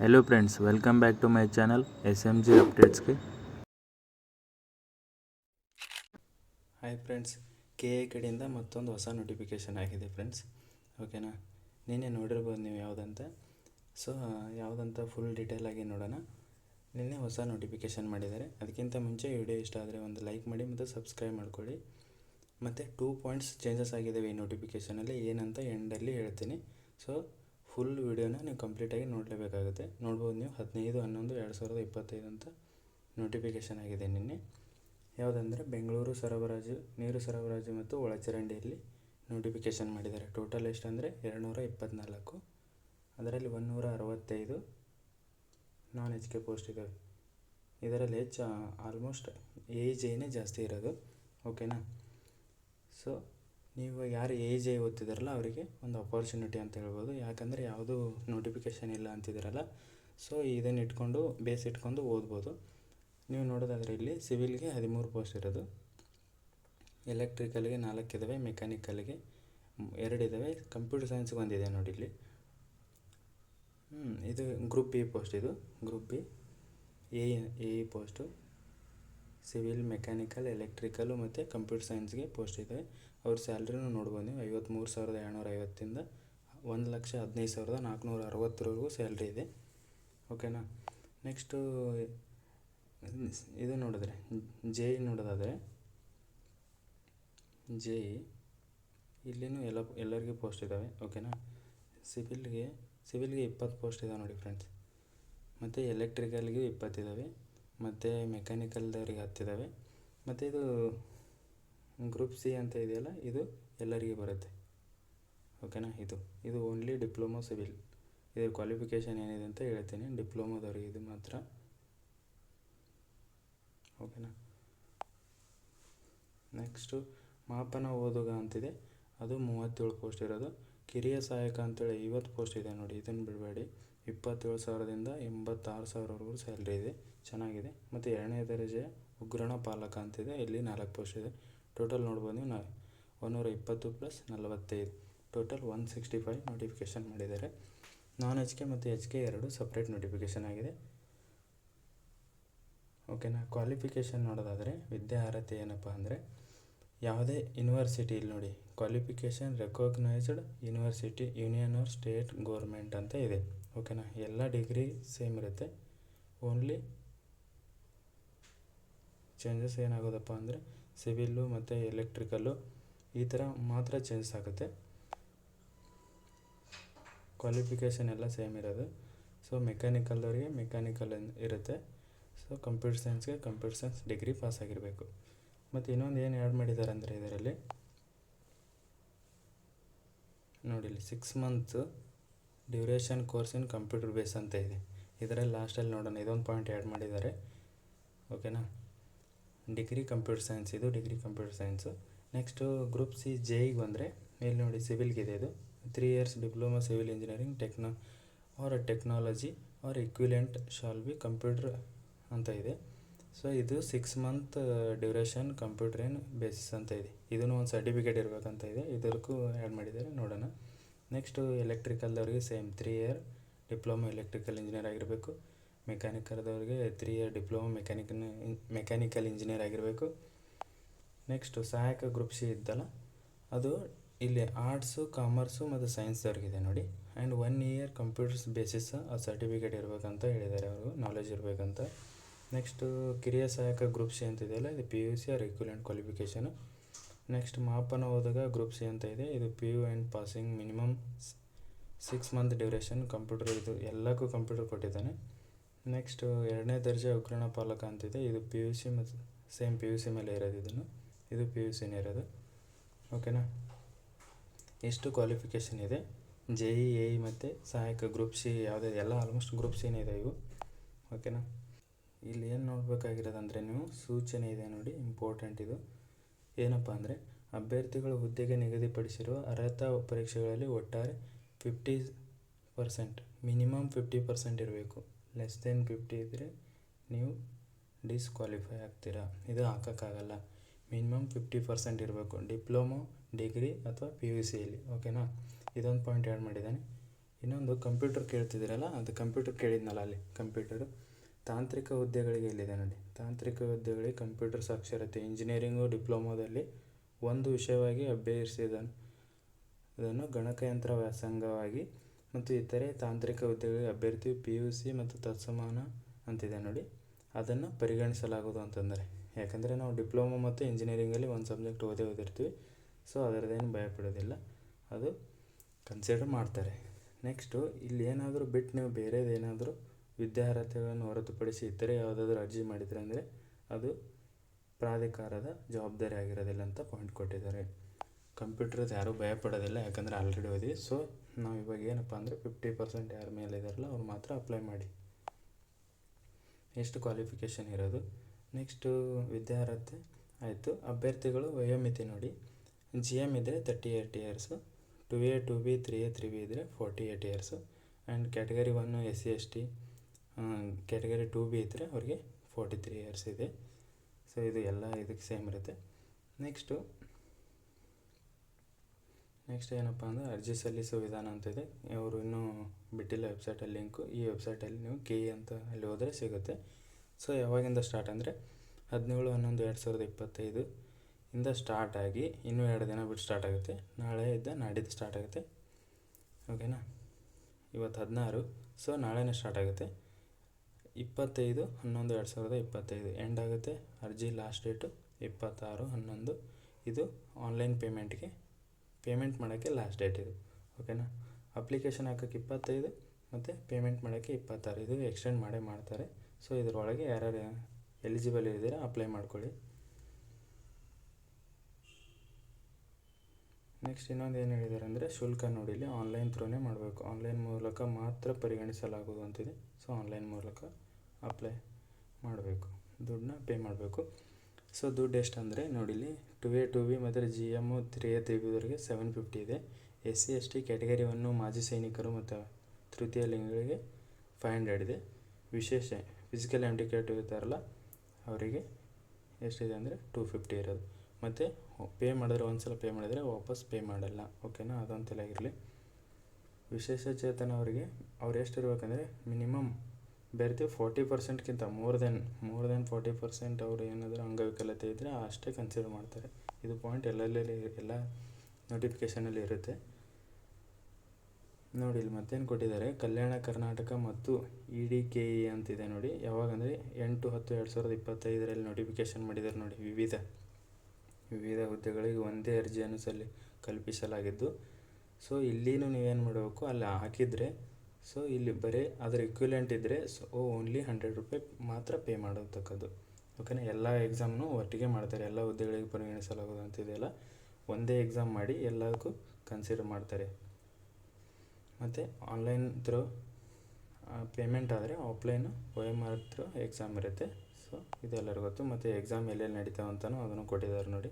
Hello friends welcome back to my channel S M G ಅಪ್ಡೇಟ್ಸ್ಗೆ hi friends K A ಕಡೆಯಿಂದ ಮತ್ತೊಂದು ಹೊಸ notification ಆಗಿದೆ friends ಓಕೆನಾ ನಿನ್ನೆ ನೋಡಿರ್ಬೋದು ನೀವು ಯಾವುದಂತ. ಸೊ ಯಾವುದಂತ ಫುಲ್ ಡೀಟೇಲ್ ಆಗಿ ನೋಡೋಣ. ನಿನ್ನೆ ಹೊಸ ನೋಟಿಫಿಕೇಷನ್ ಮಾಡಿದ್ದಾರೆ. ಅದಕ್ಕಿಂತ ಮುಂಚೆ ವಿಡಿಯೋ ಇಷ್ಟ ಆದರೆ ಒಂದು ಲೈಕ್ ಮಾಡಿ ಮತ್ತು ಸಬ್ಸ್ಕ್ರೈಬ್ ಮಾಡ್ಕೊಳ್ಳಿ. ಮತ್ತು ಟೂ ಪಾಯಿಂಟ್ಸ್ ಚೇಂಜಸ್ ಆಗಿದ್ದಾವೆ ಈ ನೋಟಿಫಿಕೇಷನಲ್ಲಿ ಏನಂತ ಎಂಡಲ್ಲಿ ಹೇಳ್ತೀನಿ. ಸೊ ಫುಲ್ ವೀಡಿಯೋನ ನೀವು ಕಂಪ್ಲೀಟಾಗಿ ನೋಡಲೇಬೇಕಾಗುತ್ತೆ. ನೋಡ್ಬೋದು ನೀವು ಹದಿನೈದು, ಹನ್ನೊಂದು, ಎರಡು ಸಾವಿರದ ಇಪ್ಪತ್ತೈದು ಅಂತ ನೋಟಿಫಿಕೇಷನ್ ಆಗಿದೆ ನಿನ್ನೆ. ಯಾವುದಂದರೆ ಬೆಂಗಳೂರು ಸರಬರಾಜು, ನೀರು ಸರಬರಾಜು ಮತ್ತು ಒಳಚರಂಡಿಯಲ್ಲಿ ನೋಟಿಫಿಕೇಷನ್ ಮಾಡಿದ್ದಾರೆ. ಟೋಟಲ್ ಎಷ್ಟು ಅಂದರೆ ಎರಡುನೂರ ಇಪ್ಪತ್ತ್ನಾಲ್ಕು ಅದರಲ್ಲಿ ಒಂದುನೂರ ಅರವತ್ತೈದು ನಾನ್ ಎಚ್ ಕೆ ಪೋಸ್ಟ್ ಇದ್ದಾವೆ ಇದರಲ್ಲಿ ಹೆಚ್ಚು ಆಲ್ಮೋಸ್ಟ್ ಏಜ್ ಏನೇ ಜಾಸ್ತಿ ಇರೋದು ಓಕೆನಾ ಸೊ ನೀವು ಯಾರು ಏಜ್ ಓದ್ತಿದ್ದಾರಲ್ಲ ಅವರಿಗೆ ಒಂದು ಅಪಾರ್ಚುನಿಟಿ ಅಂತ ಹೇಳ್ಬೋದು. ಯಾಕಂದರೆ ಯಾವುದೂ ನೋಟಿಫಿಕೇಷನ್ ಇಲ್ಲ ಅಂತಿದ್ದಾರಲ್ಲ ಸೊ ಇದನ್ನು ಇಟ್ಕೊಂಡು ಬೇಸ್ ಇಟ್ಕೊಂಡು ಓದ್ಬೋದು. ನೀವು ನೋಡೋದಾದರೆ ಇಲ್ಲಿ ಸಿವಿಲ್ಗೆ ಹದಿಮೂರು ಪೋಸ್ಟ್ ಇರೋದು. ಎಲೆಕ್ಟ್ರಿಕಲ್ಗೆ ನಾಲ್ಕಿದ್ದಾವೆ ಮೆಕ್ಯಾನಿಕಲ್ಗೆ ಎರಡಿದ್ದಾವೆ ಕಂಪ್ಯೂಟರ್ ಸೈನ್ಸ್ಗೆ ಒಂದಿದೆ ನೋಡಿ ಇಲ್ಲಿ. ಹ್ಞೂ ಇದು ಗ್ರೂಪ್ ಬಿ ಪೋಸ್ಟ್ ಇದು. Group B A A post civil mechanical electrical ಮತ್ತು ಕಂಪ್ಯೂಟರ್ ಸೈನ್ಸ್ಗೆ ಪೋಸ್ಟ್ ಇದೆ ಅವ್ರ ಸ್ಯಾಲ್ರಿನೂ ನೋಡ್ಬೋದು ನೀವು ಐವತ್ತ್ಮೂರು ಸಾವಿರದ ಏಳ್ನೂರ ಐವತ್ತಿಂದ ಒಂದು ಲಕ್ಷ ಹದಿನೈದು ಸಾವಿರದ ನಾಲ್ಕುನೂರ ಅರವತ್ತರವರೆಗೂ ಸ್ಯಾಲ್ರಿ ಇದೆ. ಓಕೆನಾ? ನೆಕ್ಸ್ಟು ಇದು ನೋಡಿದ್ರೆ ಜೆ ಇ ನೋಡೋದಾದರೆ ಜೆ ಇ ಇಲ್ಲಿನೂ ಎಲ್ಲ, ಎಲ್ಲರಿಗೂ ಪೋಸ್ಟ್ ಇದ್ದಾವೆ ಓಕೆನಾ? ಸಿವಿಲ್ಗೆ ಸಿವಿಲ್ಗೆ ಇಪ್ಪತ್ತು ಪೋಸ್ಟ್ ಇದಾವೆ ನೋಡಿ ಫ್ರೆಂಡ್ಸ್ ಮತ್ತು ಎಲೆಕ್ಟ್ರಿಕಲ್ಗೆ ಇಪ್ಪತ್ತಿದ್ದಾವೆ ಮತ್ತು ಮೆಕ್ಯಾನಿಕಲ್ದವ್ರಿಗೆ ಹತ್ತಿದ್ದಾವೆ ಮತ್ತು ಇದು ಗ್ರೂಪ್ ಸಿ ಅಂತ ಇದೆಯಲ್ಲ, ಇದು ಎಲ್ಲರಿಗೆ ಬರುತ್ತೆ. ಓಕೆನಾ ಇದು ಇದು ಓನ್ಲಿ ಡಿಪ್ಲೊಮೊ ಸಿವಿಲ್ ಇದರ ಕ್ವಾಲಿಫಿಕೇಷನ್ ಏನಿದೆ ಅಂತ ಹೇಳ್ತೀನಿ. ಡಿಪ್ಲೊಮೊದವ್ರಿಗೆ ಇದು ಮಾತ್ರ. ಓಕೆನಾ ನೆಕ್ಸ್ಟು ಮಾಪನ ಓದುಗ ಅಂತಿದೆ. ಅದು ಮೂವತ್ತೇಳು ಪೋಸ್ಟ್ ಇರೋದು. ಕಿರಿಯ ಸಹಾಯಕ ಅಂತೇಳಿ ಐವತ್ತು ಪೋಸ್ಟ್ ಇದೆ ನೋಡಿ ಇದನ್ನು ಬಿಡಬೇಡಿ. ಇಪ್ಪತ್ತೇಳು ಸಾವಿರದಿಂದ ಎಂಬತ್ತಾರು ಸಾವಿರವರೆಗೂ ಸ್ಯಾಲ್ರಿ ಇದೆ. ಚೆನ್ನಾಗಿದೆ. ಮತ್ತು ಎರಡನೇ ದರ್ಜೆಯ ಉಗ್ರಣ ಪಾಲಕ ಅಂತಿದೆ. ಇಲ್ಲಿ ನಾಲ್ಕು ಪೋಸ್ಟ್ ಇದೆ. ಟೋಟಲ್ ನೋಡ್ಬೋದು ನೀವು ನಾ ಒಂದೂರ ಇಪ್ಪತ್ತು ಪ್ಲಸ್ ನಲವತ್ತೈದು. Total one sixty five notification ಮಾಡಿದ್ದಾರೆ. ನಾನ್ ಎಚ್ ಕೆ ಮತ್ತು ಎಚ್ ಕೆ ಎರಡು ಸಪ್ರೇಟ್ ನೋಟಿಫಿಕೇಷನ್ ಆಗಿದೆ. ಓಕೆನಾ ಕ್ವಾಲಿಫಿಕೇಷನ್ ನೋಡೋದಾದರೆ ವಿದ್ಯಾರ್ಹತೆ ಏನಪ್ಪ ಅಂದರೆ, ಯಾವುದೇ ಯೂನಿವರ್ಸಿಟಿ ಇಲ್ಲಿ ನೋಡಿ qualification recognised university union or state government ಅಂತ ಇದೆ. ಓಕೆನಾ ಎಲ್ಲ ಡಿಗ್ರಿ ಸೇಮ್ ಇರುತ್ತೆ. ಓನ್ಲಿ ಚೇಂಜಸ್ ಏನಾಗೋದಪ್ಪ ಅಂದರೆ ಸಿವಿಲ್ಲು ಮತ್ತು ಎಲೆಕ್ಟ್ರಿಕಲ್ಲು ಈ ಥರ ಮಾತ್ರ ಚೇಂಜ್ ಆಗುತ್ತೆ. ಕ್ವಾಲಿಫಿಕೇಷನ್ ಎಲ್ಲ ಸೇಮ್ ಇರೋದು. ಸೊ ಮೆಕ್ಯಾನಿಕಲ್ದವರಿಗೆ ಮೆಕ್ಯಾನಿಕಲ್ ಇರುತ್ತೆ. ಸೊ ಕಂಪ್ಯೂಟರ್ ಸೈನ್ಸ್ಗೆ ಕಂಪ್ಯೂಟರ್ ಸೈನ್ಸ್ ಡಿಗ್ರಿ ಪಾಸ್ ಆಗಿರಬೇಕು. ಮತ್ತು ಇನ್ನೊಂದು ಏನು ಆ್ಯಡ್ ಮಾಡಿದ್ದಾರೆ ಅಂದರೆ ಇದರಲ್ಲಿ? ನೋಡಿ ಇಲ್ಲಿ six month duration course in computer base ಅಂತ ಇದೆ. ಇದರಲ್ಲಿ ಲಾಸ್ಟಲ್ಲಿ ನೋಡೋಣ. ಇದೊಂದು ಪಾಯಿಂಟ್ ಆ್ಯಡ್ ಮಾಡಿದ್ದಾರೆ ಓಕೆನಾ ಡಿಗ್ರಿ ಕಂಪ್ಯೂಟರ್ ಸೈನ್ಸ್ ಇದು degree computer science next group C ಜೆಗೆ ಬಂದರೆ ಇಲ್ಲಿ ನೋಡಿ ಸಿವಿಲ್ಗಿದೆ ಇದು. Three years diploma civil engineering techno or technology or equivalent shall be computer ಅಂತ ಇದೆ. ಸೊ ಇದು ಸಿಕ್ಸ್ ಮಂತ್ ಡ್ಯೂರೇಷನ್ ಕಂಪ್ಯೂಟರ್ ಏನು ಬೇಸಿಸ್ ಅಂತ ಇದೆ. ಇದನ್ನು ಒಂದು ಸರ್ಟಿಫಿಕೇಟ್ ಇರಬೇಕಂತ ಇದೆ. ಇದಕ್ಕೂ ಆ್ಯಡ್ ಮಾಡಿದ್ದಾರೆ, ನೋಡೋಣ. Next ಎಲೆಕ್ಟ್ರಿಕಲ್ದವ್ರಿಗೆ same three year diploma electrical engineer ಆಗಿರಬೇಕು. ಮೆಕ್ಯಾನಿಕಲ್ದವ್ರಿಗೆ three year diploma mechanical mechanical engineer ಆಗಿರಬೇಕು. ನೆಕ್ಸ್ಟು ಸಹಾಯಕ ಗ್ರೂಪ್ ಸಿ ಇದ್ದಲ್ಲ ಅದು ಇಲ್ಲಿ ಆರ್ಟ್ಸು ಕಾಮರ್ಸು ಮತ್ತು ಸೈನ್ಸ್ದವ್ರಿಗಿದೆ ನೋಡಿ. And one year computers basis ಆ ಸರ್ಟಿಫಿಕೇಟ್ ಇರಬೇಕಂತ ಹೇಳಿದ್ದಾರೆ ಅವರು ನಾಲೆಜ್ ಇರಬೇಕಂತ. ನೆಕ್ಸ್ಟು ಕಿರಿಯ ಸಹಾಯಕ ಗ್ರೂಪ್ ಸಿ ಅಂತ ಇದೆಯಲ್ಲ, ಇದು P U C or equivalent qualification next ಮಾಪನ ಹೋದಾಗ ಗ್ರೂಪ್ ಸಿ ಅಂತ ಇದೆ, ಇದು P U and passing minimum six month duration computer ಇದು, ಎಲ್ಲಕ್ಕೂ ಕಂಪ್ಯೂಟರ್ ಕೊಟ್ಟಿದ್ದಾನೆ. ನೆಕ್ಸ್ಟು ಎರಡನೇ ದರ್ಜೆ ಉಗ್ರಾಣ ಪಾಲಕ ಅಂತಿದೆ. ಇದು ಪಿ ಯು ಸಿ ಮತ್ತು ಸೇಮ್ ಪಿ ಯು ಸಿ ಮೇಲೆ ಇರೋದು ಇದನ್ನು. ಇದು ಪಿ ಯು ಸಿನೇ ಇರೋದು. ಓಕೆನಾ ಎಷ್ಟು ಕ್ವಾಲಿಫಿಕೇಷನ್ ಇದೆ? ಜೆ ಇ ಎ ಇ ಮತ್ತು ಸಹಾಯಕ ಗ್ರೂಪ್ ಸಿ ಯಾವುದೇ ಎಲ್ಲ ಆಲ್ಮೋಸ್ಟ್ ಗ್ರೂಪ್ ಸಿನೇ ಇದೆ ಇವು. ಓಕೆನಾ ಇಲ್ಲಿ ಏನು ನೋಡಬೇಕಾಗಿರೋದಂದರೆ ನೀವು ಸೂಚನೆ ಇದೆ ನೋಡಿ ಇಂಪಾರ್ಟೆಂಟ್ ಇದು. ಏನಪ್ಪ ಅಂದರೆ, ಅಭ್ಯರ್ಥಿಗಳು ಹುದ್ದೆಗೆ ನಿಗದಿಪಡಿಸಿರುವ ಅರ್ಹತಾ ಪರೀಕ್ಷೆಗಳಲ್ಲಿ ಒಟ್ಟಾರೆ fifty percent minimum fifty percent ಇರಬೇಕು. ಲೆಸ್ ದೆನ್ ಫಿಫ್ಟಿ ಇದ್ದರೆ ನೀವು ಡಿಸ್ಕ್ವಾಲಿಫೈ ಆಗ್ತೀರಾ? ಇದು ಹಾಕೋಕ್ಕಾಗಲ್ಲ. ಮಿನಿಮಮ್ ಫಿಫ್ಟಿ ಪರ್ಸೆಂಟ್ ಇರಬೇಕು. ಡಿಪ್ಲೊಮೊ ಡಿಗ್ರಿ ಅಥವಾ ಪಿ ಯು ಸಿಯಲ್ಲಿ ಓಕೆನಾ ಇದೊಂದು ಪಾಯಿಂಟ್ ಆ್ಯಡ್ ಮಾಡಿದ್ದಾನೆ. ಇನ್ನೊಂದು ಕಂಪ್ಯೂಟರ್ ಕೇಳ್ತಿದ್ದೀರಲ್ಲ? ಅದು ಕಂಪ್ಯೂಟರ್ ಕೇಳಿದ್ನಲ್ಲ ಅಲ್ಲಿ. ಕಂಪ್ಯೂಟರು ತಾಂತ್ರಿಕ ಹುದ್ದೆಗಳಿಗೆ ಇಲ್ಲಿದೆ ನೋಡಿ. ತಾಂತ್ರಿಕ ಹುದ್ದೆಗಳಿಗೆ ಕಂಪ್ಯೂಟರ್ ಸಾಕ್ಷರತೆ. ಇಂಜಿನಿಯರಿಂಗು ಡಿಪ್ಲೊಮೊದಲ್ಲಿ ಒಂದು ವಿಷಯವಾಗಿ ಅಭ್ಯಸಿದನು. ಅದನ್ನು ಗಣಕಯಂತ್ರ ವ್ಯಾಸಂಗವಾಗಿ ಮತ್ತು ಇತರೆ ತಾಂತ್ರಿಕ ಹುದ್ದೆಗಳಿಗೆ ಅಭ್ಯರ್ಥಿ ಪಿ ಯು ಸಿ ಮತ್ತು ತತ್ಸಮಾನ ಅಂತಿದೆ ನೋಡಿ. ಅದನ್ನು ಪರಿಗಣಿಸಲಾಗುವುದು ಅಂತಂದರೆ, ಯಾಕಂದರೆ ನಾವು ಡಿಪ್ಲೊಮೊ ಮತ್ತು ಇಂಜಿನಿಯರಿಂಗಲ್ಲಿ ಒಂದು ಸಬ್ಜೆಕ್ಟ್ ಓದೇ ಓದಿರ್ತೀವಿ, ಸೊ ಅದರದ್ದೇನು ಭಯ ಪಡೋದಿಲ್ಲ ಅದು ಕನ್ಸಿಡರ್ ಮಾಡ್ತಾರೆ. ನೆಕ್ಸ್ಟು ಇಲ್ಲಿ ಏನಾದರೂ ಬಿಟ್ಟು ನೀವು ಬೇರೆದೇನಾದರೂ ವಿದ್ಯಾರ್ಹತೆಗಳನ್ನು ಹೊರತುಪಡಿಸಿ ಇತರೆ ಯಾವುದಾದ್ರೂ ಅರ್ಜಿ ಮಾಡಿದರೆ ಅಂದರೆ ಅದು ಪ್ರಾಧಿಕಾರದ ಜವಾಬ್ದಾರಿ ಆಗಿರೋದಿಲ್ಲ ಅಂತ ಪಾಯಿಂಟ್ ಕೊಟ್ಟಿದ್ದಾರೆ. ಕಂಪ್ಯೂಟರ್ದು ಯಾರೂ ಭಯ ಪಡೋದಿಲ್ಲ ಯಾಕಂದರೆ ಆಲ್ರೆಡಿ ಓದಿ ಸೊ ನಾವು ಇವಾಗ ಏನಪ್ಪ ಅಂದರೆ ಫಿಫ್ಟಿ ಪರ್ಸೆಂಟ್ ಯಾರ ಮೇಲೆ ಇದಾರಲ್ಲ, ಅವ್ರು ಮಾತ್ರ ಅಪ್ಲೈ ಮಾಡಿ. ಎಷ್ಟು ಕ್ವಾಲಿಫಿಕೇಷನ್ ಇರೋದು. ನೆಕ್ಸ್ಟು ವಿದ್ಯಾರ್ಹತೆ ಆಯಿತು. ಅಭ್ಯರ್ಥಿಗಳು ವಯೋಮಿತಿ ನೋಡಿ. ಜಿ ಎಂ ಇದ್ದರೆ thirty eight years two A two B three A three B ಇದ್ದರೆ forty eight years and category one S C S T category two B ಇದ್ದರೆ ಅವ್ರಿಗೆ ಫೋರ್ಟಿ ತ್ರೀ ಇಯರ್ಸ್ ಇದೆ. ಸೊ ಇದು ಎಲ್ಲ ಇದಕ್ಕೆ ಸೇಮ್ ಇರುತ್ತೆ. Next next ಏನಪ್ಪ ಅಂದರೆ ಅರ್ಜಿ ಸಲ್ಲಿಸೋ ವಿಧಾನ ಅಂತ ಇದೆ. ಅವರು ಇನ್ನೂ ಬಿಟ್ಟಿಲ್ಲ ವೆಬ್ಸೈಟಲ್ಲಿ ಲಿಂಕು ಈ ವೆಬ್ಸೈಟಲ್ಲಿ ನೀವು ಕೆ ಇ ಅಂತ ಅಲ್ಲಿ ಹೋದರೆ ಸಿಗುತ್ತೆ. ಸೊ ಯಾವಾಗಿಂದ ಸ್ಟಾರ್ಟ್ ಅಂದರೆ ಹದಿನೇಳು, ಹನ್ನೊಂದು, ಎರಡು ಸಾವಿರದ ಇಪ್ಪತ್ತೈದು ಇಂದ ಸ್ಟಾರ್ಟ್ ಆಗಿ ಇನ್ನೂ ಎರಡು ದಿನ ಬಿಟ್ಟು ಸ್ಟಾರ್ಟ್ ಆಗುತ್ತೆ. ನಾಳೆ ಇದ್ದ ನಾಡಿದ್ದು ಸ್ಟಾರ್ಟ್ ಆಗುತ್ತೆ. ಓಕೆನಾ ಇವತ್ತು ಹದಿನಾರು ಸೊ ನಾಳೆನೇ ಸ್ಟಾರ್ಟ್ ಆಗುತ್ತೆ. ಇಪ್ಪತ್ತೈದು, ಹನ್ನೊಂದು, ಎರಡು ಸಾವಿರದ ಇಪ್ಪತ್ತೈದು. ಎಂಡ್ ಆಗುತ್ತೆ. ಅರ್ಜಿ ಲಾಸ್ಟ್ ಡೇಟು ಇಪ್ಪತ್ತಾರು, ಹನ್ನೊಂದು. ಇದು ಆನ್ಲೈನ್ ಪೇಮೆಂಟ್ಗೆ ಪೇಮೆಂಟ್ ಮಾಡೋಕ್ಕೆ ಲಾಸ್ಟ್ ಡೇಟ್ ಇದು ಓಕೆನಾ ಅಪ್ಲಿಕೇಶನ್ ಹಾಕೋಕ್ಕೆ ಇಪ್ಪತ್ತೈದು, ಮತ್ತು ಪೇಮೆಂಟ್ ಮಾಡೋಕ್ಕೆ ಇಪ್ಪತ್ತಾರು. ಇದು ಎಕ್ಸ್ಟೆಂಡ್ ಮಾಡೇ ಮಾಡ್ತಾರೆ. ಸೊ ಇದರೊಳಗೆ ಯಾರ್ಯಾರು ಎಲಿಜಿಬಲ್ ಇದ್ದೀರಾ ಅಪ್ಲೈ ಮಾಡ್ಕೊಳ್ಳಿ. ನೆಕ್ಸ್ಟ್ ಇನ್ನೊಂದು ಏನು ಹೇಳಿದ್ದಾರೆ ಅಂದರೆ ಶುಲ್ಕ ನೋಡಿ, ಇಲ್ಲಿ ಆನ್ಲೈನ್ ಥ್ರೂನೇ ಮಾಡಬೇಕು. ಆನ್ಲೈನ್ ಮೂಲಕ ಮಾತ್ರ ಪರಿಗಣಿಸಲಾಗುವುದು ಅಂತಿದೆ ಸೊ ಆನ್ಲೈನ್ ಮೂಲಕ ಅಪ್ಲೈ ಮಾಡಬೇಕು. ದುಡ್ಡನ್ನ ಪೇ ಮಾಡಬೇಕು. ಸೊ ದುಡ್ಡು ಎಷ್ಟು ನೋಡಿಲಿ ಟು ಎ ಟು ಬಿ ಮತ್ತು G M three A three ಬಿದವರಿಗೆ seven fifty ಇದೆ. S C S T category one ಮಾಜಿ ಸೈನಿಕರು ಮತ್ತು ತೃತೀಯ ಲಿಂಗಗಳಿಗೆ ಫೈವ್ ಹಂಡ್ರೆಡ್ ಇದೆ. ವಿಶೇಷ ಫಿಸಿಕಲ್ ಹ್ಯಾಂಡಿಕ್ಯಾಪ್ಟ್ ಇರ್ತಾರಲ್ಲ ಅವರಿಗೆ ಎಷ್ಟಿದೆ ಅಂದರೆ ಟೂ ಫಿಫ್ಟಿ ಇರೋದು. ಮತ್ತು ಪೇ ಮಾಡಿದ್ರೆ ಒಂದು ಸಲ ಪೇ ಮಾಡಿದರೆ ವಾಪಸ್ ಪೇ ಮಾಡಲ್ಲ. ಓಕೆನಾ ಅದೊಂದು ಇರಲಿ. ವಿಶೇಷ ಚೇತನ ಅವರಿಗೆ ಅವ್ರು ಎಷ್ಟಿರ್ಬೇಕಂದ್ರೆ ಮಿನಿಮಮ್ ಬೇರೆ forty ಪರ್ಸೆಂಟ್ಗಿಂತ more than more than forty percent ಅವರು ಏನಾದರೂ ಅಂಗವಿಕಲತೆ ಇದ್ದರೆ ಅಷ್ಟೇ ಕನ್ಸಿಡರ್ ಮಾಡ್ತಾರೆ. ಇದು ಪಾಯಿಂಟ್ ಎಲ್ಲೆಲ್ಲಿ ಎಲ್ಲ ನೋಟಿಫಿಕೇಷನಲ್ಲಿ ಇರುತ್ತೆ. ನೋಡಿ, ಇಲ್ಲಿ ಮತ್ತೇನು ಕೊಟ್ಟಿದ್ದಾರೆ. ಕಲ್ಯಾಣ ಕರ್ನಾಟಕ ಮತ್ತು ಇ ಡಿ ಕೆ ಇ ಅಂತಿದೆ ನೋಡಿ. ಯಾವಾಗಂದರೆ ಎಂಟು, ಹತ್ತು, ಎರಡು ಸಾವಿರದ ಇಪ್ಪತ್ತೈದರಲ್ಲಿ ನೋಟಿಫಿಕೇಷನ್ ಮಾಡಿದ್ದಾರೆ ನೋಡಿ. ವಿವಿಧ ವಿವಿಧ ಹುದ್ದೆಗಳಿಗೆ ಒಂದೇ ಅರ್ಜಿಯನ್ನು ಸಲ್ಲಿ, ಕಲ್ಪಿಸಲಾಗಿದ್ದು. ಸೊ ಇಲ್ಲಿನೂ ನೀವೇನು ಮಾಡಬೇಕು? ಅಲ್ಲಿ ಹಾಕಿದರೆ ಸೊ ಇಲ್ಲಿ ಬರೀ ಅದರ ಇಕ್ವಿಲೆಂಟ್ ಇದ್ದರೆ ಸೊ ಓನ್ಲಿ ಹಂಡ್ರೆಡ್ ರುಪಿ ಮಾತ್ರ ಪೇ ಮಾಡತಕ್ಕದ್ದು. ಓಕೆನಾ ಎಲ್ಲ ಎಕ್ಸಾಮ್ನು ಒಟ್ಟಿಗೆ ಮಾಡ್ತಾರೆ. ಎಲ್ಲ ಹುದ್ದೆಗಳಿಗೆ ಪರಿಗಣಿಸಲಾಗೋದು ಅಂತಿದೆಯಲ್ಲ ಒಂದೇ ಎಕ್ಸಾಮ್ ಮಾಡಿ ಎಲ್ಲದಕ್ಕೂ ಕನ್ಸಿಡರ್ ಮಾಡ್ತಾರೆ. ಮತ್ತು ಆನ್ಲೈನ್ ಥ್ರೂ ಪೇಮೆಂಟ್ ಆದರೆ offline O M R through exam ಇರುತ್ತೆ. ಸೊ ಇದೆಲ್ಲರಿಗೂ ಗೊತ್ತು. ಮತ್ತು ಎಕ್ಸಾಮ್ ಎಲ್ಲೆಲ್ಲಿ ನಡೀತಾವೆ ಅಂತಲೂ ಅದನ್ನು ಕೊಟ್ಟಿದ್ದಾರೆ ನೋಡಿ.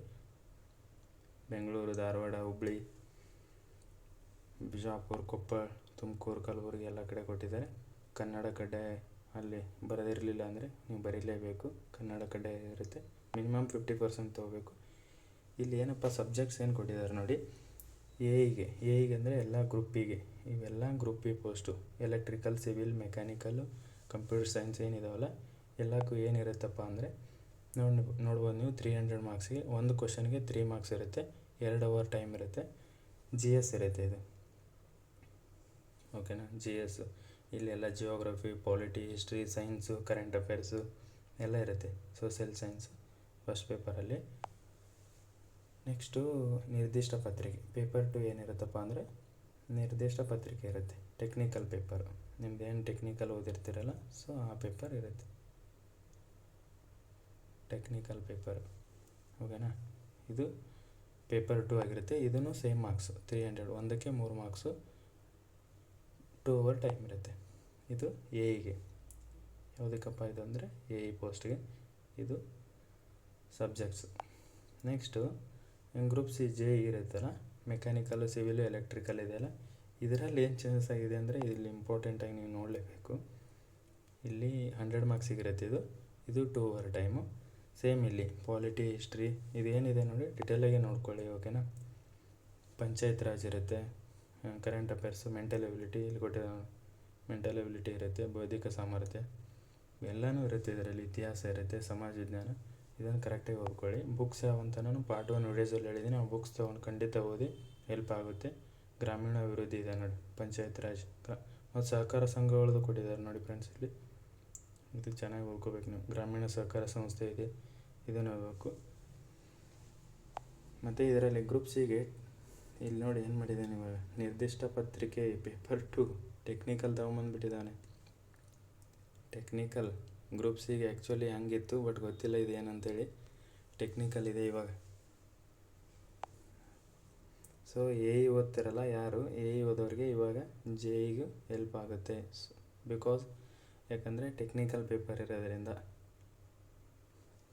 ಬೆಂಗಳೂರು, ಧಾರವಾಡ, ಹುಬ್ಳಿ, ಬಿಜಾಪುರ್ ಕೊಪ್ಪಳ ತುಮಕೂರು ಕಲಬುರಗಿ ಎಲ್ಲ ಕಡೆ ಕೊಟ್ಟಿದ್ದಾರೆ. ಕನ್ನಡ ಕಡ್ಡಾಯ ಅಲ್ಲಿ ಬರೆದಿರಲಿಲ್ಲ ಅಂದರೆ ನೀವು ಬರೀಲೇಬೇಕು. ಕನ್ನಡ ಕಡ್ಡಾಯ ಇರುತ್ತೆ. ಮಿನಿಮಮ್ ಫಿಫ್ಟಿ ಪರ್ಸೆಂಟ್ ತೊಗೋಬೇಕು. ಇಲ್ಲಿ ಏನಪ್ಪ ಸಬ್ಜೆಕ್ಟ್ಸ್ ಏನು ಕೊಟ್ಟಿದ್ದಾರೆ ನೋಡಿ. ಎ ಎ ಅಂದರೆ ಎಲ್ಲ ಗ್ರೂಪಿಗೆ ಇವೆಲ್ಲ group B post electrical civil mechanical computer science ಏನಿದಾವಲ್ಲ, ಎಲ್ಲಕ್ಕೂ ಏನಿರುತ್ತಪ್ಪ ಅಂದರೆ ನೋಡಿ, ನೋಡ್ಬೋದು ನೀವು ತ್ರೀ ಹಂಡ್ರೆಡ್ ಮಾರ್ಕ್ಸಿಗೆ ಒಂದು ಕ್ವಶನ್ಗೆ ತ್ರೀ ಮಾರ್ಕ್ಸ್ ಇರುತ್ತೆ. ಎರಡು ಅವರ್ ಟೈಮ್ ಇರುತ್ತೆ. ಜಿ ಎಸ್ ಇರುತ್ತೆ ಇದು. ಓಕೆನಾ ಜಿ ಎಸ್ ಇಲ್ಲೆಲ್ಲ geography polity history science current affairs ಎಲ್ಲ ಇರುತ್ತೆ. ಸೋಷಿಯಲ್ ಸೈನ್ಸ್ ಫಸ್ಟ್ ಪೇಪರಲ್ಲಿ ನೆಕ್ಸ್ಟು ನಿರ್ದಿಷ್ಟ ಪತ್ರಿಕೆ. ಪೇಪರ್ ಟು ಏನಿರುತ್ತಪ್ಪ ಅಂದರೆ, ನಿರ್ದಿಷ್ಟ ಪತ್ರಿಕೆ ಇರುತ್ತೆ. ಟೆಕ್ನಿಕಲ್ ಪೇಪರು ನಿಮ್ದು ಏನು ಟೆಕ್ನಿಕಲ್ ಓದಿರ್ತೀರಲ್ಲ ಸೊ ಆ ಪೇಪರ್ ಇರುತ್ತೆ. ಟೆಕ್ನಿಕಲ್ ಪೇಪರ್ ಓಕೆನಾ ಇದು ಪೇಪರ್ ಟು ಆಗಿರುತ್ತೆ. ಇದನ್ನು ಸೇಮ್ ಮಾರ್ಕ್ಸು ತ್ರೀ ಹಂಡ್ರೆಡ್ ಒಂದಕ್ಕೆ ಮೂರು ಮಾರ್ಕ್ಸು ಟೂ ಅವರ್ ಟೈಮ್ ಇರುತ್ತೆ. ಇದು ಎ ಐಗೆ ಯಾವುದಕ್ಕಪ್ಪ ಇದು ಅಂದರೆ ಎ ಇ ಪೋಸ್ಟ್ಗೆ ಇದು subjects next group C J ಇರುತ್ತಲ್ಲ ಮೆಕ್ಯಾನಿಕಲ್ಲು ಸಿವಿಲು ಎಲೆಕ್ಟ್ರಿಕಲ್ ಇದೆಯಲ್ಲ, ಇದರಲ್ಲಿ ಏನು ಚೇಂಜಸ್ ಆಗಿದೆ ಅಂದರೆ ಇಲ್ಲಿ ಇಂಪಾರ್ಟೆಂಟಾಗಿ ನೀವು ನೋಡಲೇಬೇಕು. ಇಲ್ಲಿ ಹಂಡ್ರೆಡ್ ಮಾರ್ಕ್ಸ್ ಇರುತ್ತೆ ಇದು. ಇದು ಟೂ ಅವರ್ ಟೈಮು ಸೇಮ್ ಇಲ್ಲಿ ಪಾಲಿಟಿ ಹಿಸ್ಟ್ರಿ ಇದೇನಿದೆ ನೋಡಿ ಡಿಟೇಲಾಗಿ ನೋಡ್ಕೊಳ್ಳಿ ಓಕೆನಾ ಪಂಚಾಯತ್ ರಾಜ್ ಇರುತ್ತೆ. ಕರೆಂಟ್ ಅಫೇರ್ಸು ಮೆಂಟಲ್ ಎಬಿಲಿಟಿ ಇಲ್ಲಿ ಕೊಟ್ಟ ಮೆಂಟಲ್ ಎಬಿಲಿಟಿ ಇರುತ್ತೆ, ಬೌದ್ಧಿಕ ಸಾಮರ್ಥ್ಯ, ಎಲ್ಲನೂ ಇರುತ್ತೆ ಇದರಲ್ಲಿ, ಇತಿಹಾಸ ಇರುತ್ತೆ, ಸಮಾಜ ವಿಜ್ಞಾನ, ಇದನ್ನು ಕರೆಕ್ಟಾಗಿ ಓದ್ಕೊಳ್ಳಿ. ಬುಕ್ಸ್ ಯಾವ ಅಂತ ನಾನು ಪಾರ್ಟ್ ಒನ್ ವಿಡಿಯೋಸಲ್ಲಿ ಹೇಳಿದ್ದೀನಿ ಆ ಬುಕ್ಸ್ ತೊಗೊಂಡು ಖಂಡಿತ ಓದಿ ಹೆಲ್ಪ್ ಆಗುತ್ತೆ. ಗ್ರಾಮೀಣ ಅಭಿವೃದ್ಧಿ ಇದೆ ನೋಡಿ, ಪಂಚಾಯತ್ ರಾಜ್ ಮತ್ತು ಸಹಕಾರ ಸಂಘಗಳದ್ದು ಕೊಟ್ಟಿದ್ದಾರೆ ನೋಡಿ ಫ್ರೆಂಡ್ಸ್ ಇಲ್ಲಿ. ಇದು ಚೆನ್ನಾಗಿ ಓದ್ಕೋಬೇಕು ನೀವು. ಗ್ರಾಮೀಣ ಸಹಕಾರ ಸಂಸ್ಥೆ ಇದೆ, ಇದನ್ನು ಓದಬೇಕು. ಮತ್ತು ಇದರಲ್ಲಿ ಗ್ರೂಪ್ ಸಿಗೆ ಇಲ್ಲಿ ನೋಡಿ ಏನು ಮಾಡಿದ್ದಾನೆ ಇವಾಗ ನಿರ್ದಿಷ್ಟ ಪತ್ರಿಕೆ ಪೇಪರ್ ಟು ಟೆಕ್ನಿಕಲ್ ತಗೊಂಬಂದ್ಬಿಟ್ಟಿದ್ದಾನೆ ಟೆಕ್ನಿಕಲ್ ಗ್ರೂಪ್ ಸಿಗೆ ಆ್ಯಕ್ಚುಲಿ ಹಂಗಿತ್ತು ಬಟ್ ಗೊತ್ತಿಲ್ಲ ಇದು ಏನಂತೇಳಿ. ಟೆಕ್ನಿಕಲ್ ಇದೆ ಇವಾಗ. ಸೊ ಎ ಇ ಓದ್ತಿರಲ್ಲ ಯಾರು? ಎ ಇ ಓದೋರಿಗೆ ಇವಾಗ ಜೆ ಇಗೂ ಹೆಲ್ಪ್ ಆಗುತ್ತೆ. ಬಿಕಾಸ್ ಯಾಕಂದರೆ ಟೆಕ್ನಿಕಲ್ ಪೇಪರ್ ಇರೋದ್ರಿಂದ.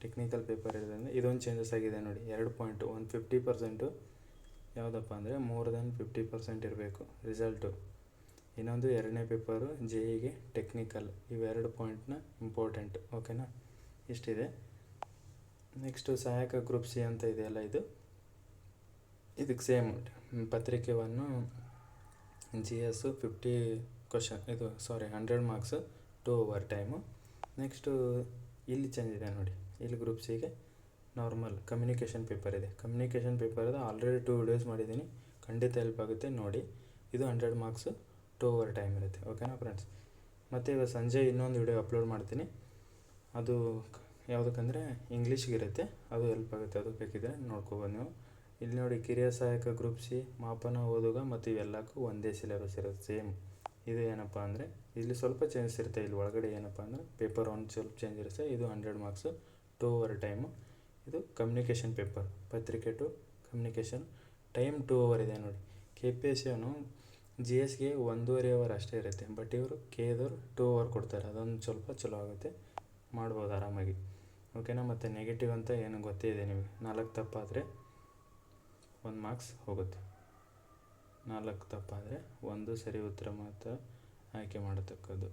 ಟೆಕ್ನಿಕಲ್ ಪೇಪರ್ ಇರೋದ್ರಿಂದ ಇದೊಂದು ಚೇಂಜಸ್ ಆಗಿದೆ ನೋಡಿ. ಎರಡು ಪಾಯಿಂಟು ಒಂದು ಫಿಫ್ಟಿ ಪರ್ಸೆಂಟು ಯಾವುದಪ್ಪ ಅಂದರೆ ಮೋರ್ ದೆನ್ ಫಿಫ್ಟಿ ಪರ್ಸೆಂಟ್ ಇರಬೇಕು ರಿಸಲ್ಟು ಇನ್ನೊಂದು ಎರಡನೇ ಪೇಪರು ಜೆ ಇಗೆ ಟೆಕ್ನಿಕಲ್ ಇವೆರಡು ಪಾಯಿಂಟ್ನ ಇಂಪಾರ್ಟೆಂಟ್ ಓಕೆನಾ ಇಷ್ಟಿದೆ. ನೆಕ್ಸ್ಟು ಸಹಾಯಕ ಗ್ರೂಪ್ ಸಿ ಅಂತ ಇದೆಯಲ್ಲ ಇದು? ಇದಕ್ಕೆ ಸೇಮ್ ಪತ್ರಿಕೆ one G S fifty question ಇದು sorry hundred marks two hour time next ಇಲ್ಲಿ ಚೇಂಜ್ ಇದೆ ನೋಡಿ. ಇಲ್ಲಿ ಗ್ರೂಪ್ ಸಿಗೆ ನಾರ್ಮಲ್ ಕಮ್ಯುನಿಕೇಷನ್ ಪೇಪರ್ ಇದೆ. ಕಮ್ಯುನಿಕೇಷನ್ ಪೇಪರ್ದು ಆಲ್ರೆಡಿ ಟೂ ವಿಡಿಯೋಸ್ ಮಾಡಿದ್ದೀನಿ. ಖಂಡಿತ ಹೆಲ್ಪ್ ಆಗುತ್ತೆ. ನೋಡಿ, ಇದು hundred marks two hour time ಇರುತ್ತೆ. ಓಕೆನಾ ಫ್ರೆಂಡ್ಸ್ ಮತ್ತು ಇವಾಗ ಸಂಜೆ ಇನ್ನೊಂದು ವಿಡಿಯೋ ಅಪ್ಲೋಡ್ ಮಾಡ್ತೀನಿ. ಅದು ಯಾವುದಕ್ಕಂದರೆ ಇಂಗ್ಲೀಷ್ಗೆ ಇರುತ್ತೆ. ಅದು ಹೆಲ್ಪ್ ಆಗುತ್ತೆ. ಅದು ಬೇಕಿದ್ರೆ ನೋಡ್ಕೊಬೋದು ನೀವು. ಇಲ್ಲಿ ನೋಡಿ, ಕಿರಿಯ ಸಹಾಯಕ ಗ್ರೂಪ್ ಸಿ ಮಾಪನ, ಓದುಗ ಮತ್ತು ಇವೆಲ್ಲಕ್ಕೂ ಒಂದೇ ಸಿಲೆಬಸ್ ಇರುತ್ತೆ. ಸೇಮ್ ಇದು ಏನಪ್ಪ ಅಂದರೆ, ಇಲ್ಲಿ ಸ್ವಲ್ಪ ಚೇಂಜಸ್ ಇರುತ್ತೆ. ಇಲ್ಲಿ ಒಳಗಡೆ ಏನಪ್ಪ ಅಂದರೆ ಪೇಪರ್ ಒಂದು ಸ್ವಲ್ಪ ಚೇಂಜ್ ಇರುತ್ತೆ. ಇದು hundred marks two hour time ಇದು ಕಮ್ಯುನಿಕೇಷನ್ ಪೇಪರ್ ಪತ್ರಿಕೆ two communication time two hour ಇದೆ ನೋಡಿ. ಕೆ ಪಿ ಎಸ್ ಸಿಯವನು ಜಿ ಎಸ್ಗೆ ಒಂದೂವರೆ ಅವರ್ ಅಷ್ಟೇ ಇರುತ್ತೆ. ಬಟ್ ಇವರು ಕೆ ಎದವ್ರು ಟೂ ಅವರ್ ಕೊಡ್ತಾರೆ. ಅದೊಂದು ಸ್ವಲ್ಪ ಚಲೋ ಆಗುತ್ತೆ. ಮಾಡ್ಬೋದು ಆರಾಮಾಗಿ. ಓಕೆನಾ ಮತ್ತು ನೆಗೆಟಿವ್ ಅಂತ ಏನು ಗೊತ್ತೇ ಇದೆ ನಿಮಗೆ? ನಾಲ್ಕು ತಪ್ಪಾದರೆ ಒಂದು ಮಾರ್ಕ್ಸ್ ಹೋಗುತ್ತೆ. ನಾಲ್ಕು ತಪ್ಪಾದರೆ ಒಂದು ಸರಿ ಉತ್ತರ ಮಾತ್ರ ಆಯ್ಕೆ ಮಾಡತಕ್ಕದ್ದು.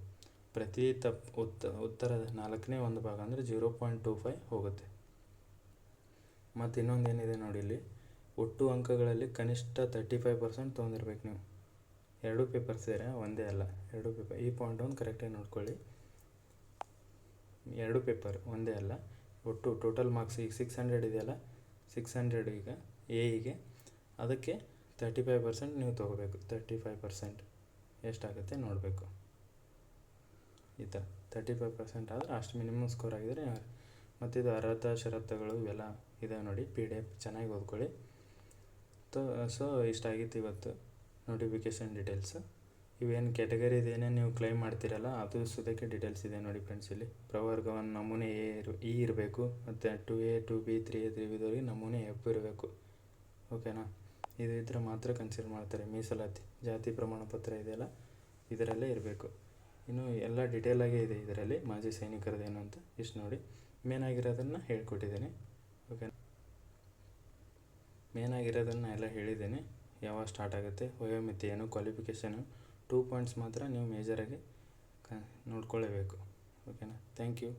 ಪ್ರತಿ ತಪ್ಪು ಉತ್ತ, ಉತ್ತರದ ನಾಲ್ಕನೇ ಒಂದು ಭಾಗ ಅಂದರೆ ಜೀರೋ ಪಾಯಿಂಟ್ ಟೂ ಫೈವ್ ಹೋಗುತ್ತೆ. ಮತ್ತು ಇನ್ನೊಂದು ಏನಿದೆ ನೋಡಿ ಇಲ್ಲಿ? ಒಟ್ಟು ಅಂಕಗಳಲ್ಲಿ ಕನಿಷ್ಠ ತರ್ಟಿ ಫೈವ್ ಪರ್ಸೆಂಟ್ ತೊಗೊಂಡಿರ್ಬೇಕು ನೀವು. ಎರಡು ಪೇಪರ್ ಸೇರಿ ಒಂದೇ ಅಲ್ಲ. ಎರಡು ಪೇಪರ್ ಈ ಪಾಯಿಂಟ್ ಒಂದು ಕರೆಕ್ಟಾಗಿ ನೋಡ್ಕೊಳ್ಳಿ. ಎರಡು ಪೇಪರ್ ಒಂದೇ ಅಲ್ಲ. ಒಟ್ಟು ಟೋಟಲ್ ಮಾರ್ಕ್ಸ್ ಈಗ ಸಿಕ್ಸ್ ಹಂಡ್ರೆಡ್ ಇದೆಯಲ್ಲ? ಸಿಕ್ಸ್ ಹಂಡ್ರೆಡ್ ಈಗ ಎಗೆ ಅದಕ್ಕೆ ತರ್ಟಿ ಫೈವ್ ಪರ್ಸೆಂಟ್ ನೀವು ತೊಗೋಬೇಕು. ತರ್ಟಿ ಫೈವ್ ಪರ್ಸೆಂಟ್ ಎಷ್ಟಾಗುತ್ತೆ ನೋಡಬೇಕು. ಈ ಥರ ತರ್ಟಿ ಫೈವ್ ಪರ್ಸೆಂಟ್ ಆದರೆ ಅಷ್ಟು ಮಿನಿಮಮ್ ಸ್ಕೋರ್ ಆಗಿದರೆ ಮತ್ತು ಇದು ಅರ್ಹತಾ ಷರತ್ತುಗಳು ಇವೆಲ್ಲ ಇದೆ ನೋಡಿ ಪಿ ಡಿ ಎಫ್ ಚೆನ್ನಾಗಿ ಓದ್ಕೊಳ್ಳಿ. ತೊ, ಸೊ ಇಷ್ಟಾಗಿತ್ತು ಇವತ್ತು ನೋಟಿಫಿಕೇಷನ್ ಡೀಟೇಲ್ಸು ಇವೇನು ಕ್ಯಾಟಗರಿ ಏನೇನು ನೀವು ಕ್ಲೈಮ್ ಮಾಡ್ತೀರಲ್ಲ, ಅದು ಸುದಕ್ಕೆ ಡೀಟೇಲ್ಸ್ ಇದೆ ನೋಡಿ ಫ್ರೆಂಡ್ಸ್ ಇಲ್ಲಿ. ಪ್ರವರ್ಗ ಒಂದು ನಮೂನೆ ಎ ಇರು, ಇ ಇರಬೇಕು, ಮತ್ತು two A, two B, three A, three ಬಿದವ್ರಿಗೆ ನಮೂನೆ ಎಫ್ ಇರಬೇಕು. ಓಕೆನಾ? ಇದು ಇದ್ರೆ ಮಾತ್ರ ಕನ್ಸಿಡರ್ ಮಾಡ್ತಾರೆ. ಮೀಸಲಾತಿ, ಜಾತಿ ಪ್ರಮಾಣ ಪತ್ರ ಇದೆಯಲ್ಲ ಇದರಲ್ಲೇ ಇರಬೇಕು. ಇನ್ನು ಎಲ್ಲ ಡೀಟೇಲಾಗೇ ಇದೆ ಇದರಲ್ಲಿ, ಮಾಜಿ ಸೈನಿಕರದೇನು ಅಂತ, ಇಷ್ಟು ನೋಡಿ. ಮೇನ್ ಆಗಿರೋದನ್ನು ಹೇಳ್ಕೊಟ್ಟಿದ್ದೀನಿ. ಓಕೆ ಮೇನ್ ಆಗಿರೋದನ್ನು ಎಲ್ಲ ಹೇಳಿದ್ದೀನಿ. ಯಾವಾಗ ಸ್ಟಾರ್ಟ್ ಆಗುತ್ತೆ, ವಯೋಮಿತಿ ಏನು ಕ್ವಾಲಿಫಿಕೇಷನು ಟೂ ಪಾಯಿಂಟ್ಸ್ ಮಾತ್ರ ನೀವು ಮೇಜರಾಗಿ ಕ ನೋಡ್ಕೊಳ್ಳೇಬೇಕು. ಓಕೆನಾ ಥ್ಯಾಂಕ್ ಯು